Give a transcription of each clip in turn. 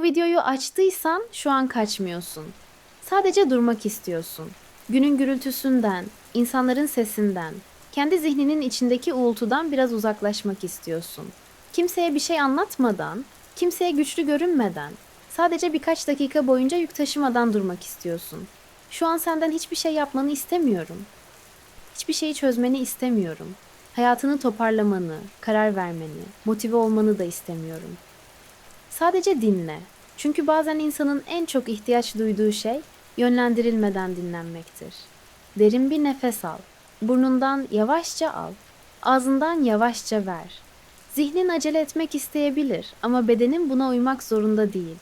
Bu videoyu açtıysan şu an kaçmıyorsun. Sadece durmak istiyorsun. Günün gürültüsünden, insanların sesinden, kendi zihninin içindeki uğultudan biraz uzaklaşmak istiyorsun. Kimseye bir şey anlatmadan, kimseye güçlü görünmeden, sadece birkaç dakika boyunca yük taşımadan durmak istiyorsun. Şu an senden hiçbir şey yapmanı istemiyorum. Hiçbir şeyi çözmeni istemiyorum. Hayatını toparlamanı, karar vermeni, motive olmanı da istemiyorum. Sadece dinle. Çünkü bazen insanın en çok ihtiyaç duyduğu şey yönlendirilmeden dinlenmektir. Derin bir nefes al. Burnundan yavaşça al. Ağzından yavaşça ver. Zihnin acele etmek isteyebilir ama bedenin buna uymak zorunda değil.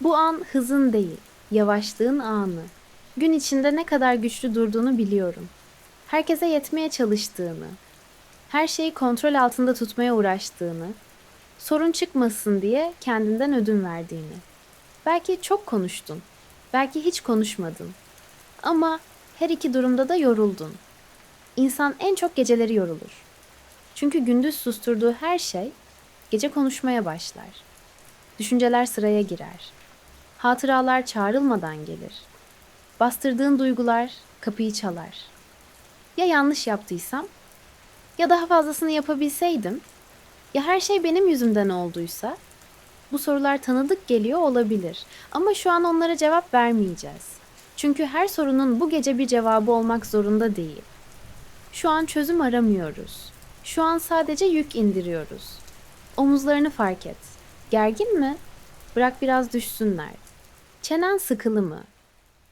Bu an hızın değil, yavaşlığın anı. Gün içinde ne kadar güçlü durduğunu biliyorum. Herkese yetmeye çalıştığını, her şeyi kontrol altında tutmaya uğraştığını, sorun çıkmasın diye kendinden ödün verdiğini. Belki çok konuştun, belki hiç konuşmadın. Ama her iki durumda da yoruldun. İnsan en çok geceleri yorulur. Çünkü gündüz susturduğu her şey gece konuşmaya başlar. Düşünceler sıraya girer. Hatıralar çağrılmadan gelir. Bastırdığın duygular kapıyı çalar. Ya yanlış yaptıysam? Ya daha fazlasını yapabilseydim? Ya her şey benim yüzümden olduysa? Bu sorular tanıdık geliyor olabilir ama şu an onlara cevap vermeyeceğiz. Çünkü her sorunun bu gece bir cevabı olmak zorunda değil. Şu an çözüm aramıyoruz. Şu an sadece yük indiriyoruz. Omuzlarını fark et. Gergin mi? Bırak biraz düşsünler. Çenen sıkılı mı?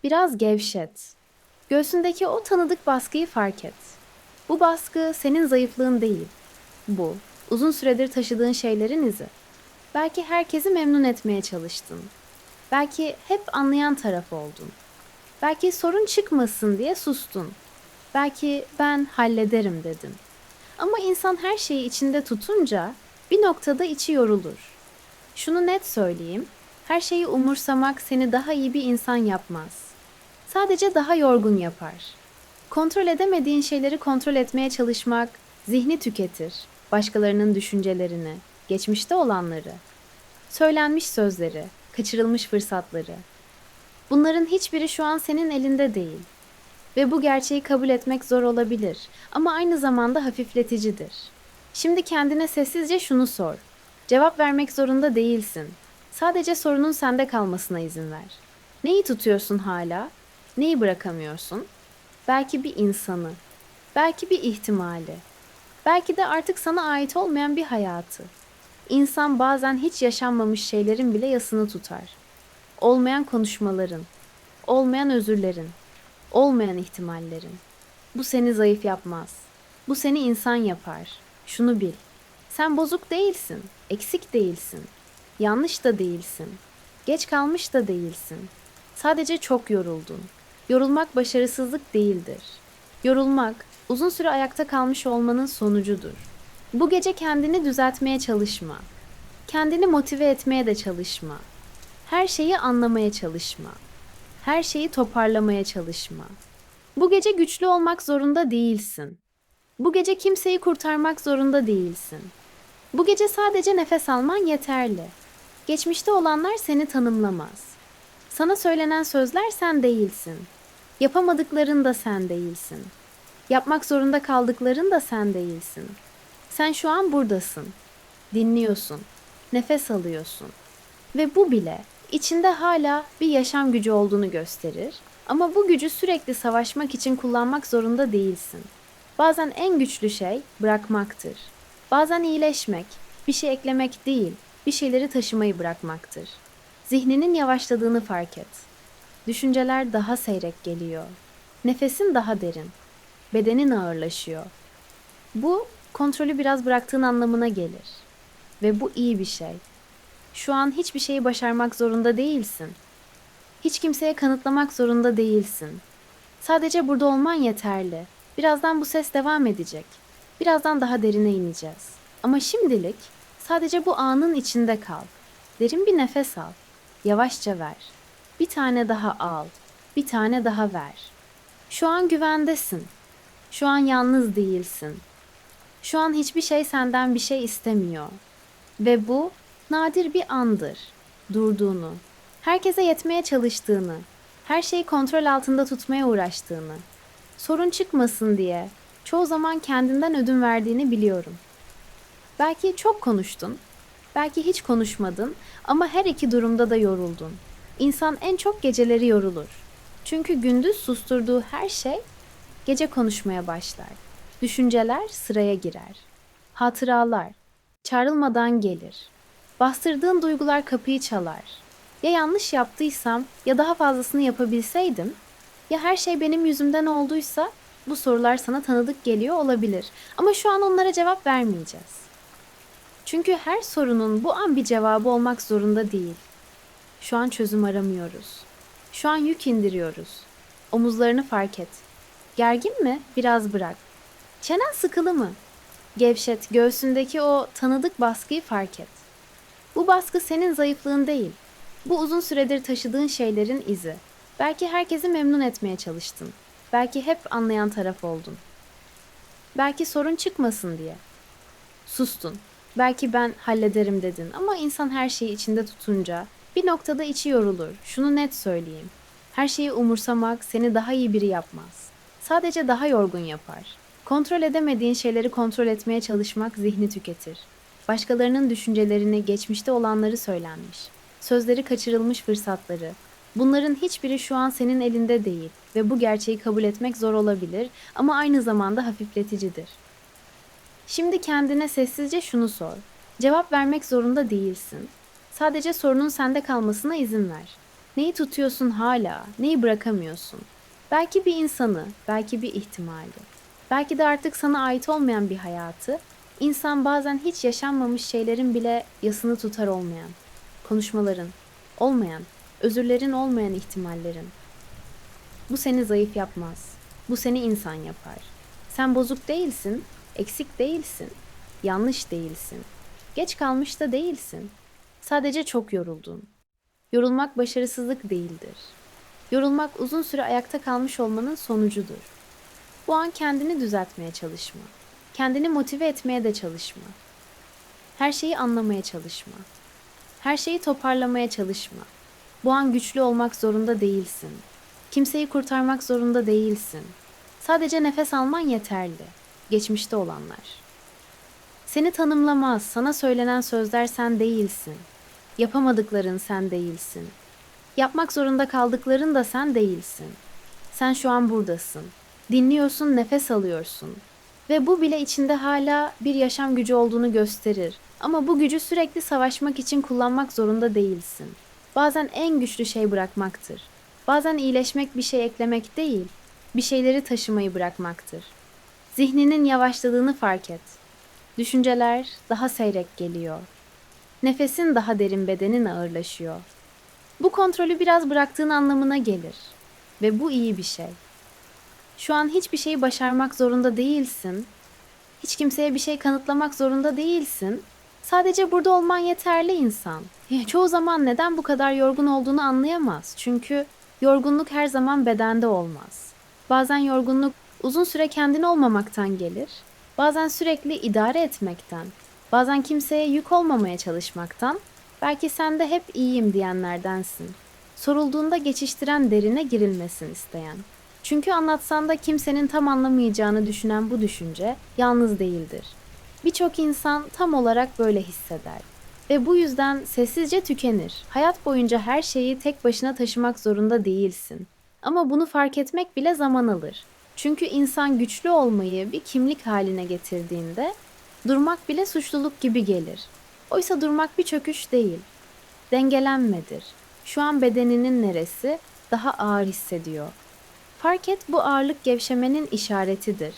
Biraz gevşet. Göğsündeki o tanıdık baskıyı fark et. Bu baskı senin zayıflığın değil. Bu, uzun süredir taşıdığın şeylerin izi. Belki herkesi memnun etmeye çalıştın. Belki hep anlayan taraf oldun. Belki sorun çıkmasın diye sustun. Belki ben hallederim dedin. Ama insan her şeyi içinde tutunca bir noktada içi yorulur. Şunu net söyleyeyim. Her şeyi umursamak seni daha iyi bir insan yapmaz. Sadece daha yorgun yapar. Kontrol edemediğin şeyleri kontrol etmeye çalışmak zihni tüketir. Başkalarının düşüncelerini, geçmişte olanları, söylenmiş sözleri, kaçırılmış fırsatları. Bunların hiçbiri şu an senin elinde değil. Ve bu gerçeği kabul etmek zor olabilir ama aynı zamanda hafifleticidir. Şimdi kendine sessizce şunu sor. Cevap vermek zorunda değilsin. Sadece sorunun sende kalmasına izin ver. Neyi tutuyorsun hala? Neyi bırakamıyorsun? Belki bir insanı, belki bir ihtimali, belki de artık sana ait olmayan bir hayatı. İnsan bazen hiç yaşanmamış şeylerin bile yasını tutar. Olmayan konuşmaların, olmayan özürlerin, olmayan ihtimallerin. Bu seni zayıf yapmaz. Bu seni insan yapar. Şunu bil. Sen bozuk değilsin, eksik değilsin. Yanlış da değilsin. Geç kalmış da değilsin. Sadece çok yoruldun. Yorulmak başarısızlık değildir. Yorulmak, uzun süre ayakta kalmış olmanın sonucudur. Bu gece kendini düzeltmeye çalışma. Kendini motive etmeye de çalışma. Her şeyi anlamaya çalışma. Her şeyi toparlamaya çalışma. Bu gece güçlü olmak zorunda değilsin. Bu gece kimseyi kurtarmak zorunda değilsin. Bu gece sadece nefes alman yeterli. Geçmişte olanlar seni tanımlamaz. Sana söylenen sözler sen değilsin. Yapamadıkların da sen değilsin. Yapmak zorunda kaldıkların da sen değilsin. Sen şu an buradasın. Dinliyorsun. Nefes alıyorsun. Ve bu bile içinde hala bir yaşam gücü olduğunu gösterir. Ama bu gücü sürekli savaşmak için kullanmak zorunda değilsin. Bazen en güçlü şey bırakmaktır. Bazen iyileşmek, bir şey eklemek değil, bir şeyleri taşımayı bırakmaktır. Zihninin yavaşladığını fark et. Düşünceler daha seyrek geliyor. Nefesin daha derin. Bedenin ağırlaşıyor. Bu kontrolü biraz bıraktığın anlamına gelir. Ve bu iyi bir şey. Şu an hiçbir şeyi başarmak zorunda değilsin. Hiç kimseye kanıtlamak zorunda değilsin. Sadece burada olman yeterli. Birazdan bu ses devam edecek. Birazdan daha derine ineceğiz. Ama şimdilik sadece bu anın içinde kal. Derin bir nefes al. Yavaşça ver. Bir tane daha al. Bir tane daha ver. Şu an güvendesin. Şu an yalnız değilsin. Şu an hiçbir şey senden bir şey istemiyor. Ve bu nadir bir andır. durduğunu, herkese yetmeye çalıştığını, her şeyi kontrol altında tutmaya uğraştığını, sorun çıkmasın diye çoğu zaman kendinden ödün verdiğini biliyorum. Belki çok konuştun, belki hiç konuşmadın ama her iki durumda da yoruldun. İnsan en çok geceleri yorulur. Çünkü gündüz susturduğu her şey gece konuşmaya başlar. Düşünceler sıraya girer. Hatıralar çağrılmadan gelir. Bastırdığın duygular kapıyı çalar. Ya yanlış yaptıysam ya daha fazlasını yapabilseydim? Ya her şey benim yüzümden olduysa bu sorular sana tanıdık geliyor olabilir. Ama şu an onlara cevap vermeyeceğiz. Çünkü her sorunun bu an bir cevabı olmak zorunda değil. Şu an çözüm aramıyoruz. Şu an yük indiriyoruz. Omuzlarını fark et. Gergin mi? Biraz bırak. Çenen sıkılı mı? Gevşet, göğsündeki o tanıdık baskıyı fark et. Bu baskı senin zayıflığın değil. Bu uzun süredir taşıdığın şeylerin izi. Belki herkesi memnun etmeye çalıştın. Belki hep anlayan taraf oldun. Belki sorun çıkmasın diye. Sustun. Belki ben hallederim dedin ama insan her şeyi içinde tutunca bir noktada içi yorulur. Şunu net söyleyeyim. Her şeyi umursamak seni daha iyi biri yapmaz. Sadece daha yorgun yapar. Kontrol edemediğin şeyleri kontrol etmeye çalışmak zihni tüketir. Başkalarının düşüncelerini, geçmişte olanları söylenmiş. Sözleri kaçırılmış fırsatları. Bunların hiçbiri şu an senin elinde değil ve bu gerçeği kabul etmek zor olabilir ama aynı zamanda hafifleticidir. Şimdi kendine sessizce şunu sor. Cevap vermek zorunda değilsin. Sadece sorunun sende kalmasına izin ver. Neyi tutuyorsun hala, neyi bırakamıyorsun? Belki bir insanı, belki bir ihtimali. Belki de artık sana ait olmayan bir hayatı, insan bazen hiç yaşanmamış şeylerin bile yasını tutar olmayan, konuşmaların, olmayan, özürlerin olmayan ihtimallerin. Bu seni zayıf yapmaz. Bu seni insan yapar. Sen bozuk değilsin, eksik değilsin, yanlış değilsin. Geç kalmış da değilsin. Sadece çok yoruldun. Yorulmak başarısızlık değildir. Yorulmak uzun süre ayakta kalmış olmanın sonucudur. Bu an kendini düzeltmeye çalışma. Kendini motive etmeye de çalışma. Her şeyi anlamaya çalışma. Her şeyi toparlamaya çalışma. Bu an güçlü olmak zorunda değilsin. Kimseyi kurtarmak zorunda değilsin. Sadece nefes alman yeterli. Geçmişte olanlar. Seni tanımlamaz, sana söylenen sözler sen değilsin. Yapamadıkların sen değilsin. Yapmak zorunda kaldıkların da sen değilsin. Sen şu an buradasın. Dinliyorsun, nefes alıyorsun. Ve bu bile içinde hala bir yaşam gücü olduğunu gösterir. Ama bu gücü sürekli savaşmak için kullanmak zorunda değilsin. Bazen en güçlü şey bırakmaktır. Bazen iyileşmek bir şey eklemek değil, bir şeyleri taşımayı bırakmaktır. Zihninin yavaşladığını fark et. Düşünceler daha seyrek geliyor. Nefesin daha derin bedenin ağırlaşıyor. Bu kontrolü biraz bıraktığın anlamına gelir. Ve bu iyi bir şey. Şu an hiçbir şeyi başarmak zorunda değilsin. Hiç kimseye bir şey kanıtlamak zorunda değilsin. Sadece burada olman yeterli insan. Ya çoğu zaman neden bu kadar yorgun olduğunu anlayamaz. Çünkü yorgunluk her zaman bedende olmaz. Bazen yorgunluk uzun süre kendin olmamaktan gelir. Bazen sürekli idare etmekten, bazen kimseye yük olmamaya çalışmaktan, belki sen de hep iyiyim diyenlerdensin. Sorulduğunda geçiştiren derine girilmesin isteyen. Çünkü anlatsan da kimsenin tam anlamayacağını düşünen bu düşünce yalnız değildir. Birçok insan tam olarak böyle hisseder ve bu yüzden sessizce tükenir. Hayat boyunca her şeyi tek başına taşımak zorunda değilsin. Ama bunu fark etmek bile zaman alır. Çünkü insan güçlü olmayı bir kimlik haline getirdiğinde durmak bile suçluluk gibi gelir. Oysa durmak bir çöküş değil. Dengelenmedir. Şu an bedeninin neresi daha ağır hissediyor. Fark et bu ağırlık gevşemenin işaretidir.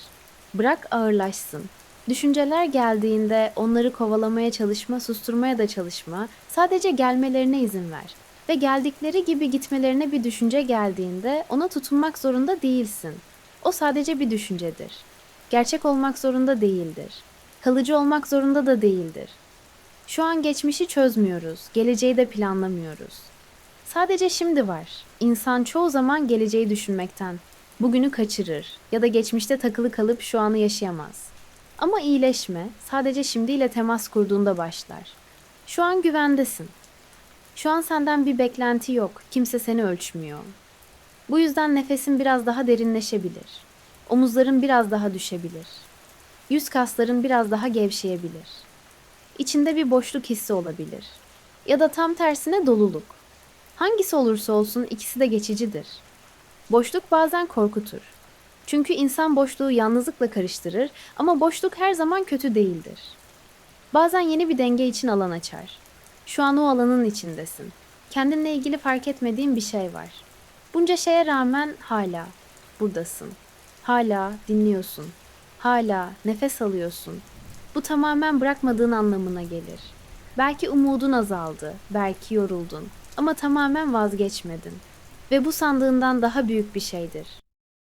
Bırak ağırlaşsın. Düşünceler geldiğinde onları kovalamaya çalışma, susturmaya da çalışma. Sadece gelmelerine izin ver. Ve geldikleri gibi gitmelerine bir düşünce geldiğinde ona tutunmak zorunda değilsin. O sadece bir düşüncedir. Gerçek olmak zorunda değildir. Kalıcı olmak zorunda da değildir. Şu an geçmişi çözmüyoruz, geleceği de planlamıyoruz. Sadece şimdi var. İnsan çoğu zaman geleceği düşünmekten bugünü kaçırır ya da geçmişte takılı kalıp şu anı yaşayamaz. Ama iyileşme sadece şimdiyle temas kurduğunda başlar. Şu an güvendesin. Şu an senden bir beklenti yok. Kimse seni ölçmüyor. Bu yüzden nefesin biraz daha derinleşebilir. Omuzların biraz daha düşebilir. Yüz kasların biraz daha gevşeyebilir. İçinde bir boşluk hissi olabilir. Ya da tam tersine doluluk. Hangisi olursa olsun ikisi de geçicidir. Boşluk bazen korkutur. Çünkü insan boşluğu yalnızlıkla karıştırır ama boşluk her zaman kötü değildir. Bazen yeni bir denge için alan açar. Şu an o alanın içindesin. Kendinle ilgili fark etmediğin bir şey var. Bunca şeye rağmen hala buradasın. Hala dinliyorsun. Hala nefes alıyorsun. Bu tamamen bırakmadığın anlamına gelir. Belki umudun azaldı, belki yoruldun ama tamamen vazgeçmedin. Ve bu sandığından daha büyük bir şeydir.